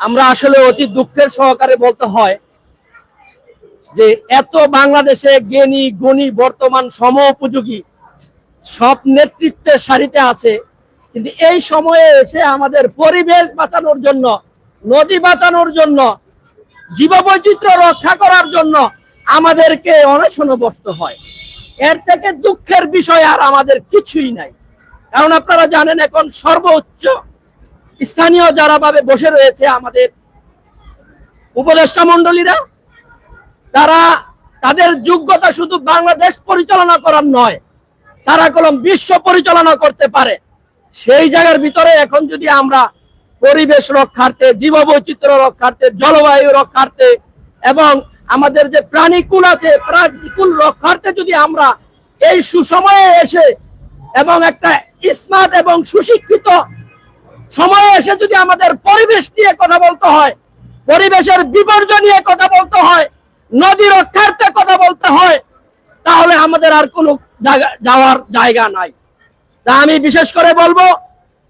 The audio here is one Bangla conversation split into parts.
আমরা আসলে অতি দুঃখের সহকারে বলতে হয় যে এত বাংলাদেশে জ্ঞানী, গুণী, বর্তমান সম উপযোগী সব নেতৃত্বের সারিতে আছে। কিন্তু এই সময়ে এসে আমাদের পরিবেশ বাঁচানোর জন্য, নদী বাঁচানোর জন্য, জীববৈচিত্র্য রক্ষা করার জন্য আমাদেরকে অনশনে বসতে হয়। এর থেকে দুঃখের বিষয় আর আমাদের কিছুই নাই। কারণ আপনারা জানেন এখন সর্বোচ্চ স্থানীয় যারা ভাবে বসে রয়েছে আমাদের উপদেষ্টা মন্ডলীরা তারা তাদের যোগ্যতা শুধু বাংলাদেশ পরিচালনা করার নয় তারা কলম বিশ্ব পরিচালনা করতে পারে। সেই জায়গার ভিতরে এখন যদি আমরা পরিবেশ রক্ষার্থে, জীববৈচিত্র্য রক্ষার্থে, জলবায়ু রক্ষার্থে এবং আমাদের যে প্রাণীকুল আছে, প্রাণীকুল রক্ষার্থে যদি আমরা এই সুসময়ে এসে এবং একটা স্মার্ট এবং সুশিক্ষিত সময়ে এসে যদি আমাদের পরিবেশ নিয়ে কথা বলতে হয়, পরিবেশের বিপর্যয় নিয়ে কথা বলতে হয়, নদী রক্ষার্থে কথা বলতে হয় তাহলে আমাদের আর কোনো যাওয়ার জায়গা নাই। তা আমি বিশেষ করে বলব,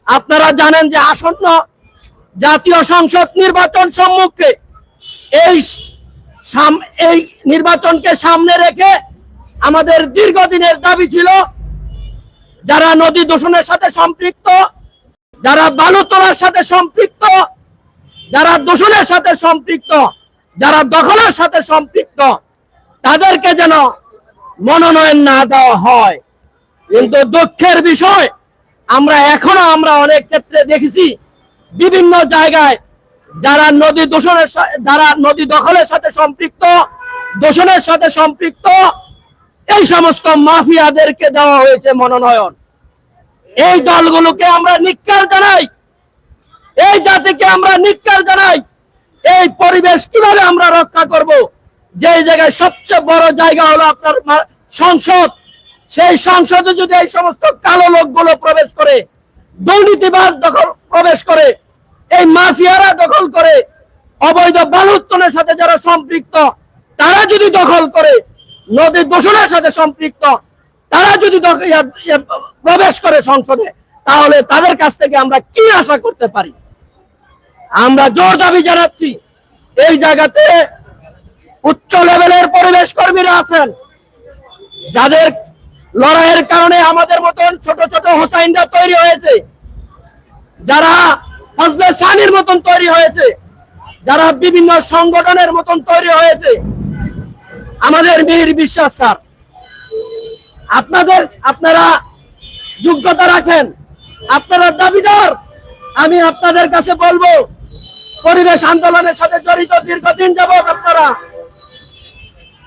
আপনারা জানেন যে আসন্ন জাতীয় সংসদ নির্বাচন সম্মুখে এই এই নির্বাচনকে সামনে রেখে আমাদের দীর্ঘদিনের দাবি ছিল, যারা নদী দূষণের সাথে সম্পৃক্ত, যারা বালু তোলার সাথে সম্পৃক্ত, যারা দূষণের সাথে সম্পৃক্ত, যারা দখলের সাথে সম্পৃক্ত, তাদেরকে যেন মনোনয়ন না দেওয়া হয়। কিন্তু দুঃখের বিষয়, আমরা এখনও আমরা অনেক ক্ষেত্রে দেখেছি, বিভিন্ন জায়গায় যারা নদী দূষণের যারা নদী দখলের সাথে সম্পৃক্ত, দূষণের সাথে সম্পৃক্ত, এই সমস্ত মাফিয়াদেরকে দেওয়া হয়েছে মনোনয়ন। এই দলগুলোকে আমরা নিকার জানাই। এই জাতিকে আমরা নিকার জানাই। এই পরিবেশ কীভাবে আমরা রক্ষা করব? যে জায়গায় সবচেয়ে বড় জায়গা হলো আপনার সংসদ। সেই সংসদে যদি এই সমস্ত কালো লোকগুলো প্রবেশ করে, দুর্নীতিবাজ দখল প্রবেশ করে, এই মাফিয়ারা দখল করে, অবৈধ বালু উত্তোলনের সাথে যারা সম্পৃক্ত, তারা যদি দখল করে, নদী দূষণের সাথে সম্পৃক্ত, তারা যদি প্রবেশ করে সংসদে, তাহলে তাদের কাছ থেকে আমরা কি আশা করতে পারি? আমরা জোর দাবি জানাচ্ছি, এই জায়গাতে উচ্চ লেভেলের পরিবেশ কর্মীরা আছেন। যাদের লড়াইয়ের কারণে আমাদের মতন ছোট ছোট হোসাইনরা তৈরি হয়েছে। যারা ফজলে সানির মতন তৈরি হয়েছে। যারা বিভিন্ন সংগঠনের মতন তৈরি হয়েছে। আমাদের মীর বিশ্বাস স্যার, আপনাদের, আপনারা যোগ্যতা রাখেন। আপনারা দাবিদার। আমি আপনাদের কাছে বলব, পরিবেশ আন্দোলনের সাথে জড়িত দীর্ঘদিন যাবত আপনারা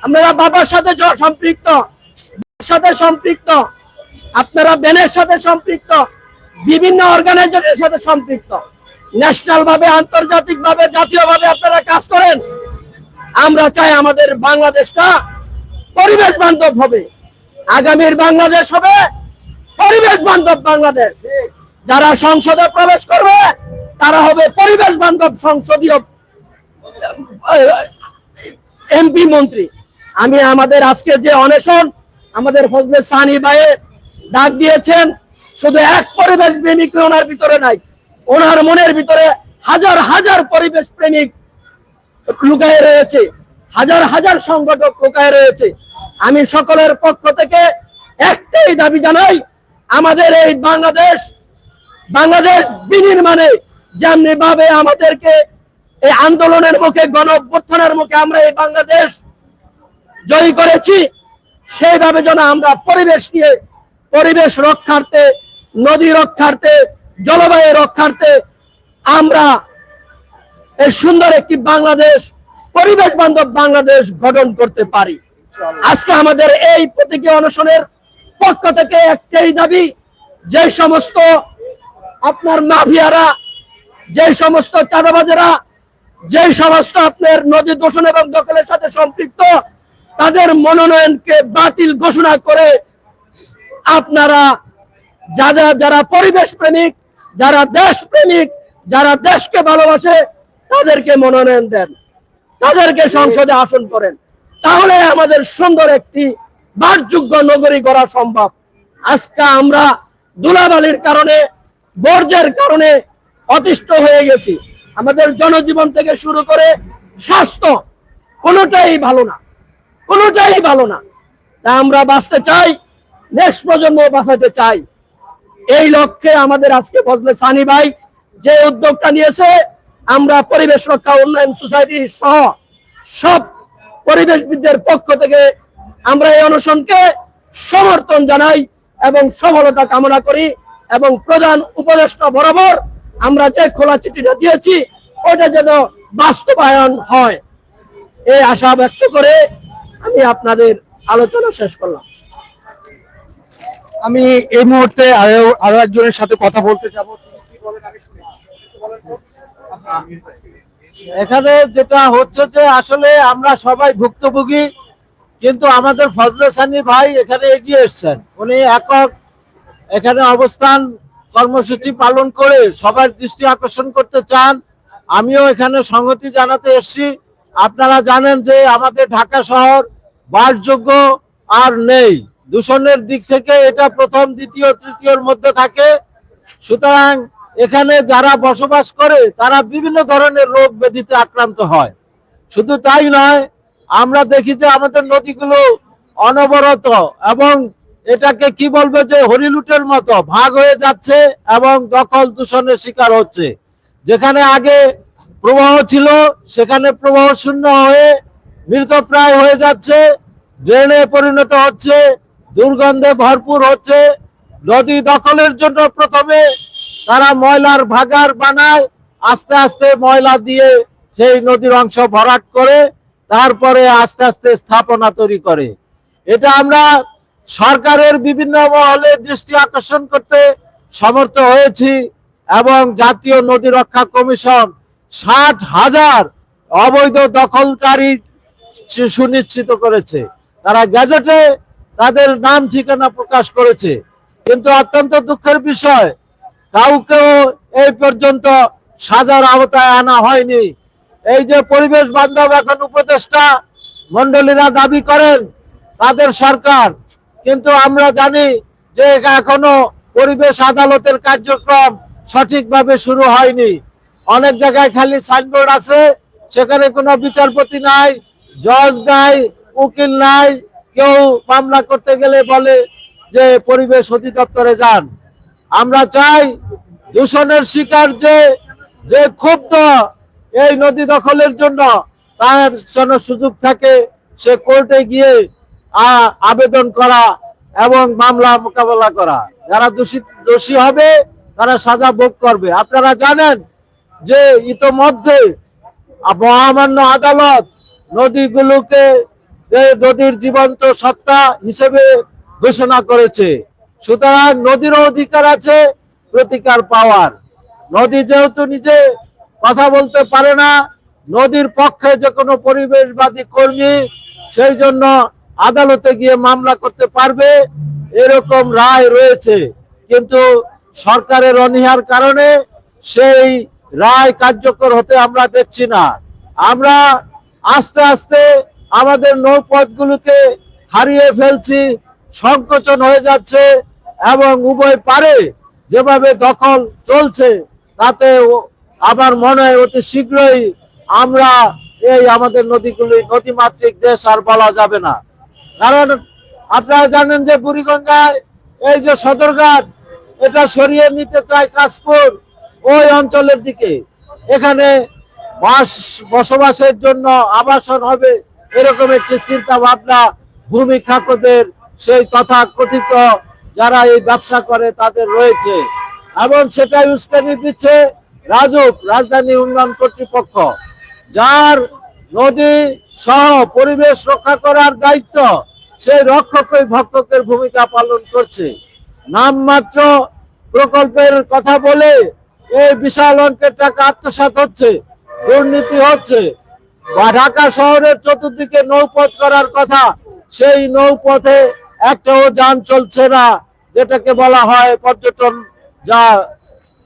আপনারা বাবার সাথে সম্পৃক্ত সাথে সম্পৃক্ত, আপনারা ব্যানের সাথে সম্পৃক্ত, বিভিন্ন অর্গানাইজেশনের সাথে সম্পৃক্ত। ন্যাশনাল ভাবে আন্তর্জাতিক ভাবে জাতীয় ভাবে আপনারা কাজ করেন, আমরা চাই আমাদের বাংলাদেশটা পরিবেশ বান্ধব হবে। আগামীর বাংলাদেশ হবে পরিবেশ বান্ধব বাংলাদেশ। যারা সংসদে প্রবেশ করবে, তারা হবে পরিবেশ বান্ধব সংসদীয়, এমপি মন্ত্রী। আমি আমাদের আজকে যে অনশন, আমাদের ফজলে সানি ভাইয়ে ডাক দিয়েছেন, শুধু এক পরিবেশ প্রেমিক ওনার ভিতরে নাই, ওনার মনের ভিতরে হাজার হাজার পরিবেশ প্রেমিক লুকায়ে রয়েছে, হাজার হাজার সংগঠক লুকায় রয়েছে। আমি সকলের পক্ষ থেকে একটাই দাবি জানাই, আমাদের এই বাংলাদেশ বাংলাদেশ বিনির্মাণে যেমনি ভাবে আমাদেরকে এই আন্দোলনের মুখে গণ মুখে আমরা এই বাংলাদেশ জয়ী করেছি, সেইভাবে যেন আমরা পরিবেশ নিয়ে, পরিবেশ রক্ষার্থে, নদী রক্ষার্থে, জলবায়ু রক্ষার্থে আমরা এই সুন্দর একটি বাংলাদেশ, পরিবেশ বান্ধব বাংলাদেশ গঠন করতে পারি। আজকে আমাদের এই প্রতীকী অনশনের পক্ষ থেকে একটাই দাবি, যে সমস্ত আপনার মাফিয়ারা, যে সমস্ত চাঁদাবাজেরা, যে সমস্ত আপনার নদী দূষণ এবং দখলের সাথে সম্পৃক্ত তাদের মনোনয়নকে বাতিল ঘোষণা করে আপনারা যারা যারা পরিবেশ প্রেমিক, যারা দেশ প্রেমিক, যারা দেশকে ভালোবাসে, তাদেরকে মনোনয়ন দেন। তাদেরকে সংসদে আসন করেন। তাহলে আমাদের সুন্দর একটি বাসযোগ্য নগরী করা সম্ভব। আজকে আমরা দুলাবালির কারণে, বর্জ্যের কারণে অতিষ্ঠ হয়ে গেছি। আমাদের জনজীবন থেকে শুরু করে স্বাস্থ্য কোনোটাই ভালো না। কোনোটাই ভালো না। তা আমরা বাঁচতে চাই, নেক্সট প্রজন্ম বাঁচাতে চাই। এই লক্ষ্যে আমাদের আজকে বজলে সানি ভাই যে উদ্যোগটা নিয়েছে, আমরা পরিবেশ রক্ষা উন্নয়ন সোসাইটি সহ সব পরিবেশবিদদের পক্ষ থেকে আমরা এই অনশনকে সমর্থন জানাই এবং সফলতা কামনা করি এবং প্রধান উপদেষ্টা বরাবর আমরা যে খোলা চিঠিটা দিয়েছি, ওটা যেন বাস্তবায়ন হয়। এই আশা ব্যক্ত করে আমি আপনাদের আলোচনা শেষ করলাম। আমি এই মুহূর্তে আরও একজনের সাথে কথা বলতে যাব। এখানে যেটা হচ্ছে যে আসলে আমরা সবাই ভুক্তভোগী, কিন্তু আমাদের ফজলে সানি ভাই এখানে এগিয়ে এসছেন। উনি একক এখানে অবস্থান কর্মসূচি পালন করে সবার দৃষ্টি আকর্ষণ করতে চান। আমিও এখানে সংহতি জানাতে এসেছি। আপনারা জানেন যে আমাদের ঢাকা শহর বাসযোগ্য আর নেই। দূষণের দিক থেকে এটা প্রথম, দ্বিতীয়, তৃতীয়র মধ্যে থাকে। সুতরাং এখানে যারা বসবাস করে, তারা বিভিন্ন ধরনের রোগ ব্যাধিতে আক্রান্ত হয়। শুধু তাই নয়, আমরা দেখি যে আমাদের নদীগুলো অনবরত এবং এটাকে কি বলবে যে হরিলুটের মতো ভাগ হয়ে যাচ্ছে এবং দখল দূষণের শিকার হচ্ছে। যেখানে আগে প্রবাহ ছিল, সেখানে প্রবাহ শূন্য হয়ে মৃতপ্রায় হয়ে যাচ্ছে ড্রেনে পরিণত হচ্ছে, দুর্গন্ধে ভরপুর হচ্ছে। নদী দখলের জন্য প্রথমে তারা ময়লার ভাগার বানায়, আস্তে আস্তে ময়লা দিয়ে সেই নদীর অংশ ভরাট করে, তারপরে আস্তে আস্তে স্থাপনা তৈরি করে। এটা আমরা সরকারের বিভিন্ন মহলে দৃষ্টি আকর্ষণ করতে সমর্থ হয়েছি এবং জাতীয় নদী রক্ষা কমিশন ষাট হাজার অবৈধ দখলকারী সুনিশ্চিত করেছে। তারা গ্যাজেটে তাদের নাম ঠিকানা প্রকাশ করেছে। কিন্তু অত্যন্ত দুঃখের বিষয়, কাউকেও এই পর্যন্ত সাজার আওতায় আনা হয়নি। এই যে পরিবেশ বান্ধব এখন উপদেষ্টা মন্ডলীরা দাবি করেন, তাদের সরকার। কিন্তু আমরা জানি যে এখনও পরিবেশ আদালতের কার্যক্রম সঠিকভাবে শুরু হয়নি। অনেক জায়গায় খালি সাইনবোর্ড আছে, সেখানে কোনো বিচারপতি নাই, জজ নাই, উকিল নাই, কেউ মামলা করতে গেলে বলে যে পরিবেশ অধিদপ্তরে যান। আমরা চাই দূষণের শিকার যে যে ক্ষুব্ধ এই নদী দখলের জন্য তার জন্য সুযোগ থাকে, সে কোর্টে গিয়ে আবেদন করা এবং মামলা মোকাবেলা করা। যারা দোষী দোষী হবে, তারা সাজা ভোগ করবে। আপনারা জানেন যে ইতোমধ্যে মহামান্য আদালত নদীগুলোকে নদীর জীবন্ত সত্তা হিসেবে ঘোষণা করেছে, সুতরাং নদীরও অধিকার আছে, প্রতিকার পাওয়ার। নদী যেহেতু নিজে কথা বলতে পারে না, নদীর পক্ষে যে কোনো পরিবেশবাদী কর্মী সেই জন্য আদালতে গিয়ে মামলা করতে পারবে, এরকম রায় রয়েছে। কিন্তু সরকারের অনীহার কারণে সেই রায় কার্যকর হতে আমরা দেখছি না। আমরা আস্তে আস্তে আমাদের নৌপথগুলোকে হারিয়ে ফেলছি, সংকোচন হয়ে যাচ্ছে এবং উভয় পারে যেভাবে দখল চলছে তাতে আমার মনে হয় অতি শীঘ্রই আমরা এই আমাদের নদীগুলি নদীমাতৃক দেশ আর বলা যাবে না। কারণ আপনারা জানেন যে বুড়িগঙ্গায় এই যে সদরঘাট, এটা সরিয়ে নিতে চায় কাশপুর। ওই অঞ্চলের দিকে। এখানে বাস বসবাসের জন্য আবাসন হবে এরকম একটি চিন্তা ভাবনা ভূমি খাকদের সেই তথা কথিত যারা এই ব্যবসা করে তাদের রয়েছে। এবং সেটাই উস্কানি দিচ্ছে রাজুক রাজধানী উন্নয়ন কর্তৃপক্ষ, যার নদী সহ পরিবেশ রক্ষা করার দায়িত্ব সেই রক্ষকই ভক্ষকের ভূমিকা পালন করছে। নামমাত্র প্রকল্পের কথা বলে এই বিশাল অঙ্কের টাকা আত্মসাৎ হচ্ছে, দুর্নীতি হচ্ছে। বা ঢাকা শহরের চতুর্দিকে নৌপথ করার কথা, সেই নৌপথে একটাও যান চলছে না, যেটাকে বলা হয় পর্যটন যা,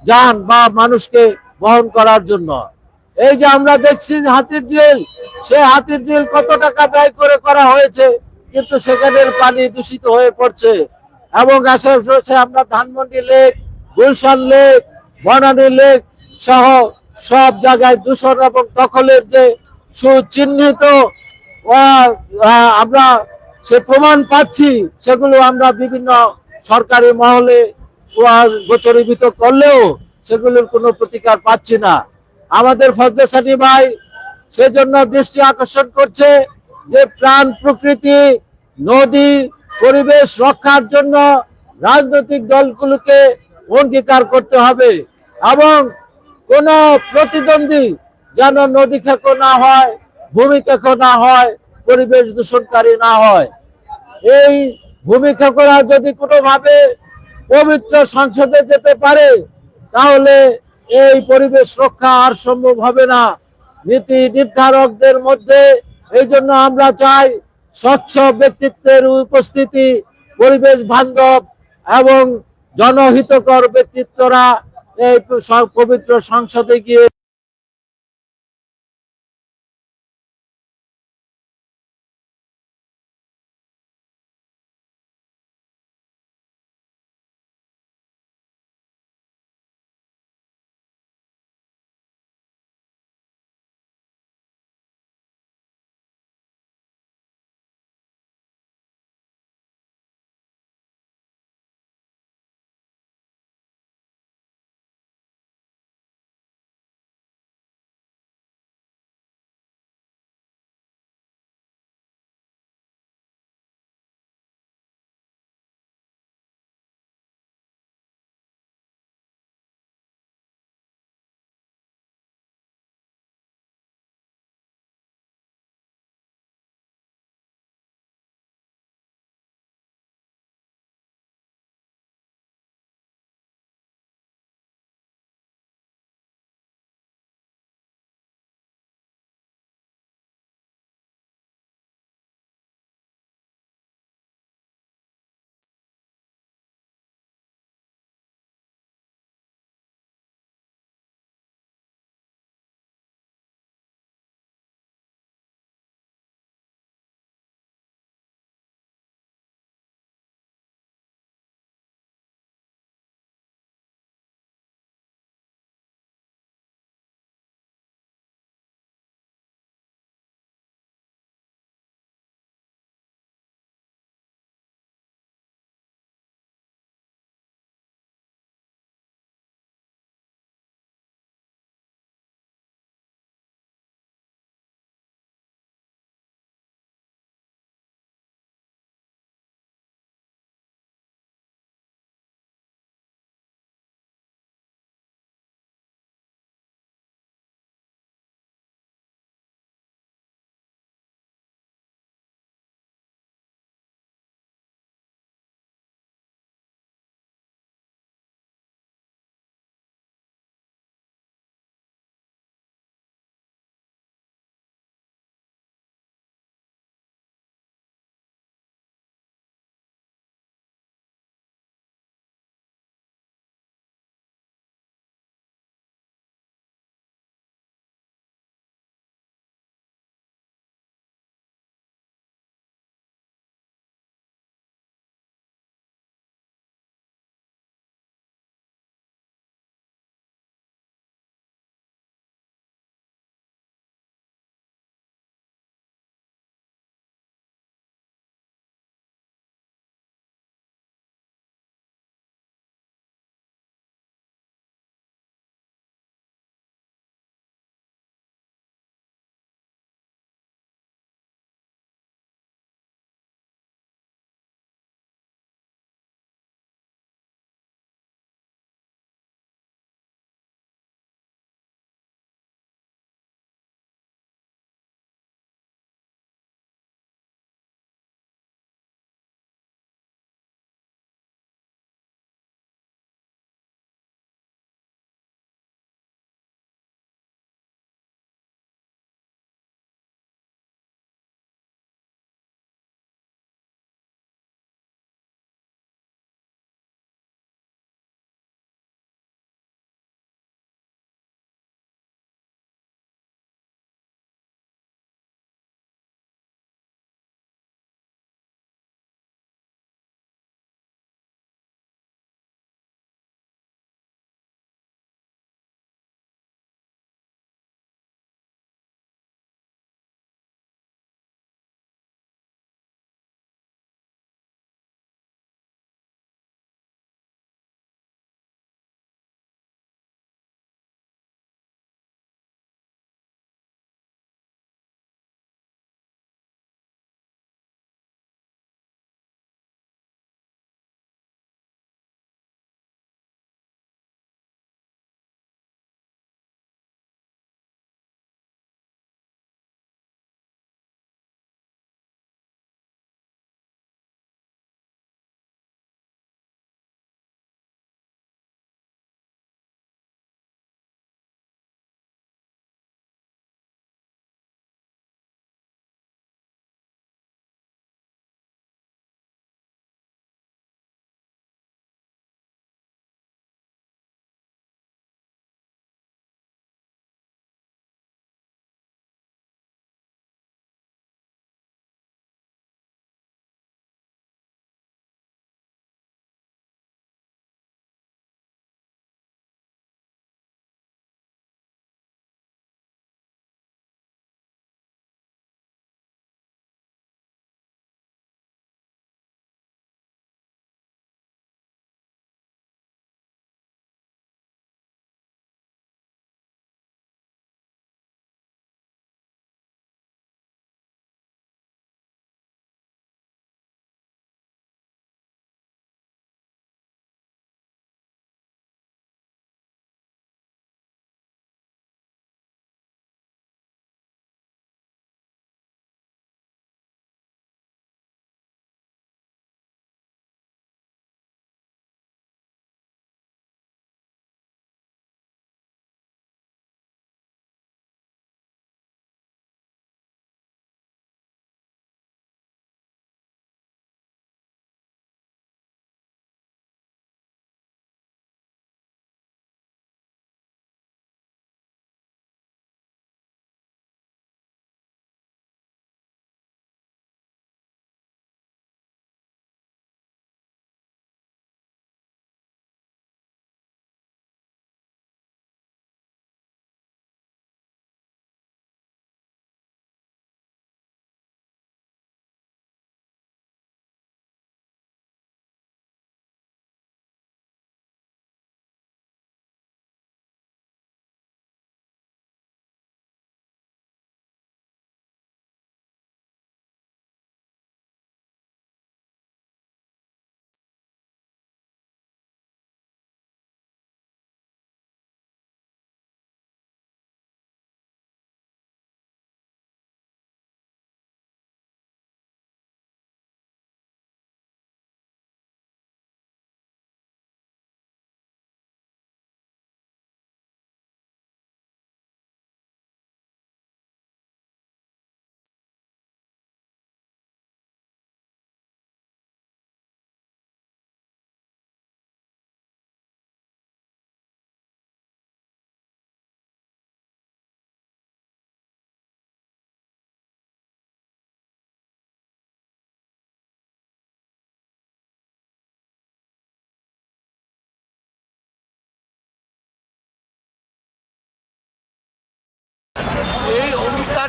যান বা মানুষকে বহন করার জন্য। এই যে আমরা দেখছি হাতির ঝিল, সে হাতির ঝিল কত টাকা ব্যয় করে করা হয়েছে, কিন্তু সেখানের পানি দূষিত হয়ে পড়ছে। এবং আশেপাশে আমরা Dhanmondi lake, Gulshan lake Banani lake সহ সব জায়গায় দূষণ এবং দখলের যে সুচিহ্নিত আমরা সে প্রমাণ পাচ্ছি, সেগুলো আমরা বিভিন্ন সরকারি মহলে গোচরীভূত করলেও সেগুলোর কোনো প্রতিকার পাচ্ছি না। আমাদের ফজলে ভাই সেজন্য দৃষ্টি আকর্ষণ করছে যে প্রাণ প্রকৃতি, নদী, পরিবেশ রক্ষার জন্য রাজনৈতিক দলগুলোকে অঙ্গীকার করতে হবে। এবং কোন প্রতিদ্বন্দ্বী যেন নদী খেকো না হয়, ভূমি না হয়, পরিবেশ দূষণকারী না হয়। এই ভূমি যদি কোনোভাবে পবিত্র সংসদে যেতে পারে, তাহলে এই পরিবেশ রক্ষা আর সম্ভব হবে না। নীতি নির্ধারকদের মধ্যে এই জন্য আমরা চাই স্বচ্ছ ব্যক্তিত্বের উপস্থিতি, পরিবেশ বান্ধব এবং জনহিতকর ব্যক্তিত্বরা এই পবিত্র সংসদে গিয়ে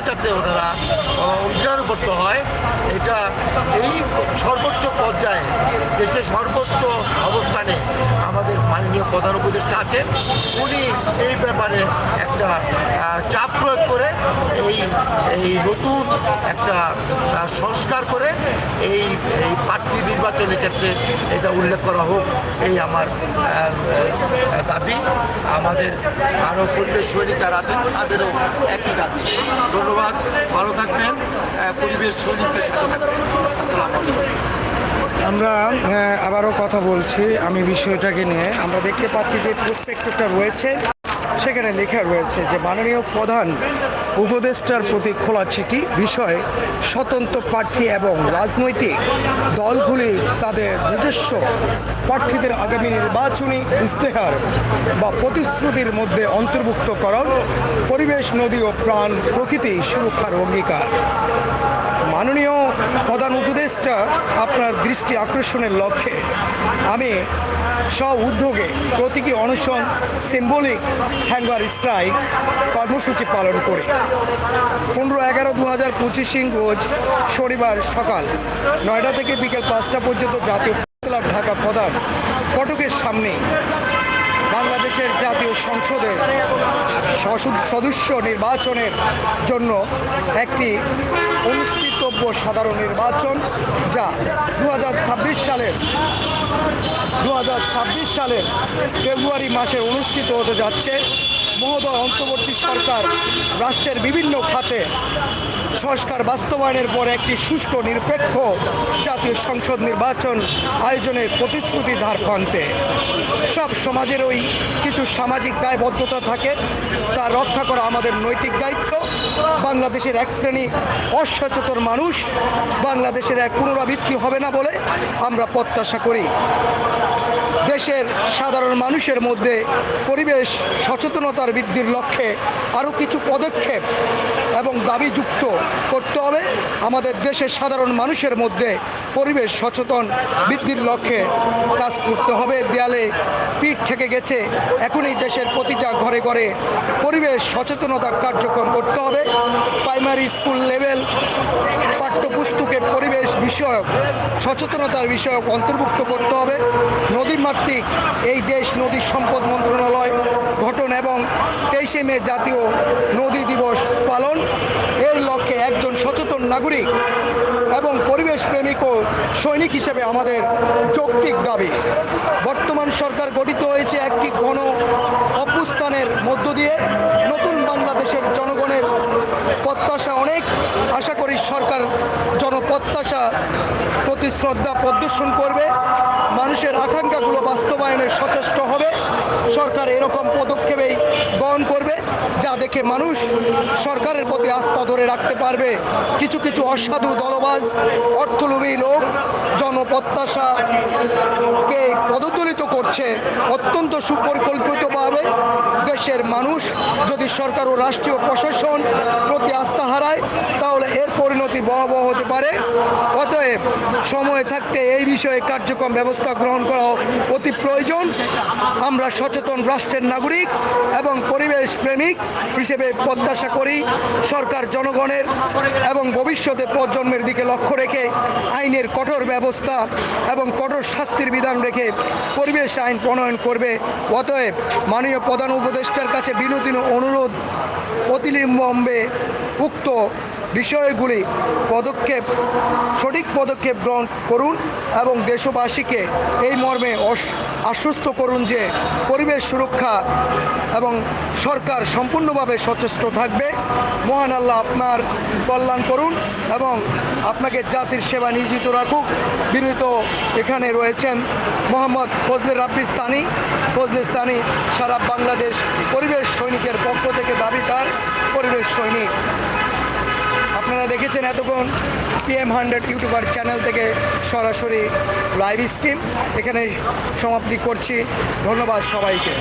যাতে ওনারা অঙ্গীকার অঙ্গীকারবদ্ধ হয়। এটা এই সর্বোচ্চ পর্যায়ে দেশের সর্বোচ্চ অবস্থানে আমাদের মাননীয় প্রধান উপদেষ্টা আছেন, উনি এই ব্যাপারে একটা চাপ প্রয়োগ করে এই এই নতুন একটা সংস্কার করে এই এই প্রার্থী নির্বাচনের ক্ষেত্রে এটা উল্লেখ করা হোক, এই আমার দাবি। আমাদের আরও পরিবেশ সৈনিক যারা আছেন, তাদেরও একই দাবি। ধন্যবাদ, ভালো থাকবেন পরিবেশ সৈনিকদের সাথে থাকবেন। আসসালামু আলাইকুম। আমরা আবারও কথা বলছি আমি বিষয়টাকে নিয়ে। আমরা দেখতে পাচ্ছি যে প্রসপেক্টটা রয়েছে, সেখানে লেখা রয়েছে যে মাননীয় প্রধান উপদেষ্টার প্রতি খোলা চিঠি, বিষয়ে স্বতন্ত্র প্রার্থী এবং রাজনৈতিক দলগুলি তাদের নিজস্ব প্রার্থীদের আগামী নির্বাচনী ইস্তেহার বা প্রতিশ্রুতির মধ্যে অন্তর্ভুক্ত অন্তর্ভুক্তকরণ, পরিবেশ, নদী ও প্রাণ প্রকৃতি সুরক্ষার অঙ্গীকার। মাননীয় প্রধান উপদেষ্টা, আপনার দৃষ্টি আকর্ষণের লক্ষ্যে আমি স্ব উদ্যোগে প্রতীকী অনশন সিম্বলিক হ্যাঙ্গার স্ট্রাইক কর্মসূচি পালন করি। পনেরো এগারো দু হাজার পঁচিশিং রোজ শনিবার সকাল নয়টা থেকে বিকেল পাঁচটা পর্যন্ত জাতীয় ক্লাব ঢাকা প্রধান ফটকের সামনে বাংলাদেশের জাতীয় সংসদের সসদ- সদস্য নির্বাচনের জন্য একটি অনুষ্ঠিতব্য সাধারণ নির্বাচন যা দু হাজার ছাব্বিশ সালের দু হাজার ছাব্বিশ সালের ফেব্রুয়ারি মাসে অনুষ্ঠিত হতে যাচ্ছে। মহোদয়, অন্তর্বর্তী সরকার, রাষ্ট্রের বিভিন্ন খাতে। সংস্কার বাস্তবায়নের পর একটি সুষ্ঠু, নিরপেক্ষ জাতীয় সংসদ নির্বাচন আয়োজনের প্রতিশ্রুতি ধার প্রান্তে। সব সমাজের ওই কিছু সামাজিক দায়বদ্ধতা থাকে, তা রক্ষা করা আমাদের নৈতিক দায়িত্ব। বাংলাদেশের এক শ্রেণি অসচেতন মানুষ, বাংলাদেশের এক পুনরাবৃত্তি হবে না বলে আমরা প্রত্যাশা করি। দেশের সাধারণ মানুষের মধ্যে পরিবেশ সচেতনতার বৃদ্ধির লক্ষ্যে আরও কিছু পদক্ষেপ এবং দাবিযুক্ত করতে হবে। আমাদের দেশের সাধারণ মানুষের মধ্যে পরিবেশ সচেতন বৃদ্ধির লক্ষ্যে কাজ করতে হবে। দেয়ালে পিঠ থেকে গেছে। এখনই দেশের প্রতিটা ঘরে ঘরে পরিবেশ সচেতনতা কার্যক্রম করতে হবে। প্রাইমারি স্কুল লেভেল, পাঠ্যপুস্তকে বিষয়ক সচেতনতার বিষয়ক অন্তর্ভুক্ত করতে হবে। নদীমাতৃক এই দেশ নদী সম্পদ মন্ত্রণালয় গঠন এবং তেইশে মে জাতীয় নদী দিবস পালন। এর লক্ষ্যে একজন সচেতন নাগরিক এবং পরিবেশ প্রেমিক ও সৈনিক হিসেবে আমাদের যৌক্তিক দাবি। বর্তমান সরকার গঠিত হয়েছে একটি গণ অভ্যুত্থানের মধ্য দিয়ে। নতুন বাংলাদেশের জনগণের প্রত্যাশা অনেক। আশা করি সরকার জনপ্রত্যাশা প্রতি শ্রদ্ধা প্রদর্শন করবে। মানুষের আকাঙ্ক্ষাগুলো বাস্তবায়নে সচেষ্ট হবে। সরকার এরকম পদক্ষেপেই গ্রহণ করবে, যা দেখে মানুষ সরকারের প্রতি আস্থা ধরে রাখতে পারবে। কিছু কিছু অসাধু দলবাজ অর্থলোভী লোক জনপ্রত্যাশাকে পদদলিত করছে অত্যন্ত সুপরিকল্পিতভাবে। দেশের মানুষ, যদি সরকার ও রাষ্ট্রীয় প্রশাসন প্রতি আস্থা হারায় তাহলে পরিণতি ভয়াবহ হতে পারে। অতএব সময় থাকতে এই বিষয়ে কার্যক্রম ব্যবস্থা গ্রহণ করা অতি প্রয়োজন। আমরা সচেতন রাষ্ট্রের নাগরিক এবং পরিবেশ প্রেমিক হিসেবে প্রত্যাশা করি সরকার জনগণের এবং ভবিষ্যতে প্রজন্মের দিকে লক্ষ্য রেখে আইনের কঠোর ব্যবস্থা এবং কঠোর শাস্তির বিধান রেখে পরিবেশ আইন প্রণয়ন করবে। অতএব মাননীয় প্রধান উপদেষ্টার কাছে বিনোদিন অনুরোধ অতিবিলম্বে উক্ত বিষয়গুলি পদক্ষেপ, সঠিক পদক্ষেপ গ্রহণ করুন এবং দেশবাসীকে এই মর্মে আশ্বস্ত করুন যে পরিবেশ সুরক্ষা এবং সরকার সম্পূর্ণভাবে সচেষ্ট থাকবে। মহান আল্লাহ আপনার কল্যাণ করুন এবং আপনাকে জাতির সেবা নিয়োজিত রাখুক। বিনীত এখানে রয়েছেন মোহাম্মদ ফজলে রাব্বি সানি। ফজলে সানি সারা বাংলাদেশ পরিবেশ সৈনিকের পক্ষ থেকে দাবি তার। পরিবেশ সৈনিক। আপনারা দেখেছেন এতক্ষণ পিএম হান্ড্রেড ইউটিউবার চ্যানেল থেকে সরাসরি লাইভ স্ট্রিম এখানে সমাপ্তি করছি। ধন্যবাদ সবাইকে।